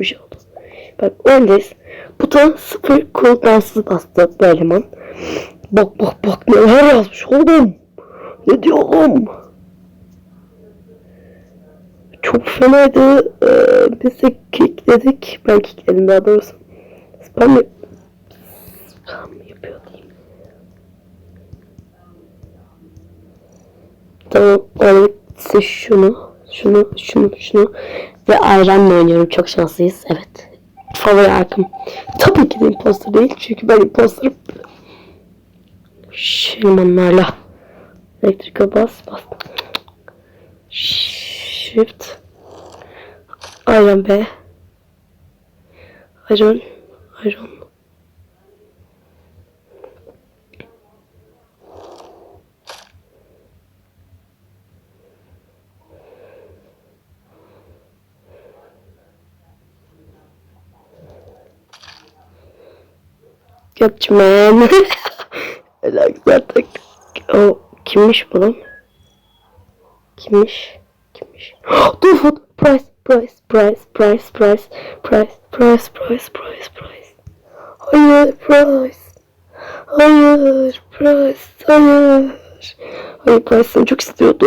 bir şey oldu. Bak öndeyiz. Buton sıfır cooldownsız bastı bu eleman. Bak bak bak neler yazmış oğlum. Ne diyorum? Çok fenaydı. Ee, biz de kickledik. Ben kickledim daha doğrusu. Spam, yap- spam yapıyor diyeyim. Tamam. Öyleyse şunu, şunu, şunu, şunu ve ayranla oynuyorum. Çok şanslıyız. Evet. Favori arkım. Tabii ki de imposter değil. Çünkü ben imposterım. Şırmanlarla. Elektrika bas, bas. Shift. Ayran B. Ayran. Ayran. Gökçmen. Helal zaten. O kimmiş bu lan? Kimmiş? Kimmiş? Dur. Price, price, price, price, price, price, price, price, price, price. Hayır, price. Hayır, price, hayır. Hayır, price seni çok istiyordu.